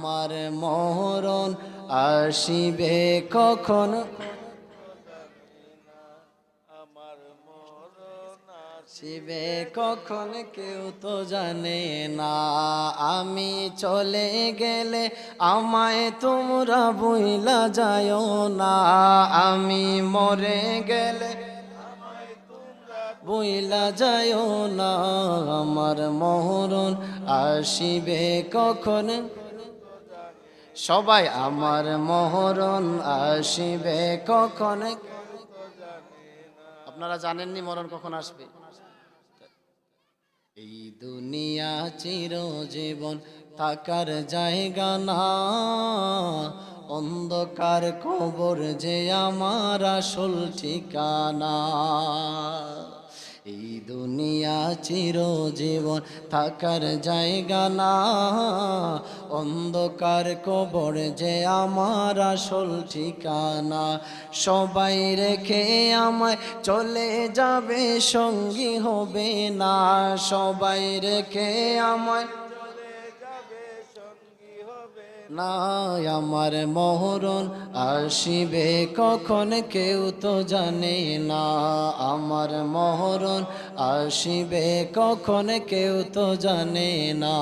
আমার মরণ আসিবে কখন? আসিবে কখন কেউ তো জানে না। আমি চলে গেলে আমায় তোমরা বইলা যায় না। আমি মরে গেলে বইলা যায় না। আমার মহরণ আসিবে কখন? সবাই আমার মহরণ আসিবে কখন? আপনারা জানেননি মরণ কখন আসবে? এই দুনিয়া চিরজীবন থাকার জায়গা না। অন্ধকার কবর যে আমার আসল ঠিকানা। এই দুনিয়া চিরজীবন থাকার জায়গা না। অন্ধকার কবর যে আমার আসল ঠিকানা, সবাই রেখে আমায় চলে যাবে, সঙ্গী হবে না। সবাই রেখে আমায় না, আমার মহরণ আসিবে কখন কেউ তো জানে না। আমার মহরণ আসিবে কখন কেউ তো জানে না।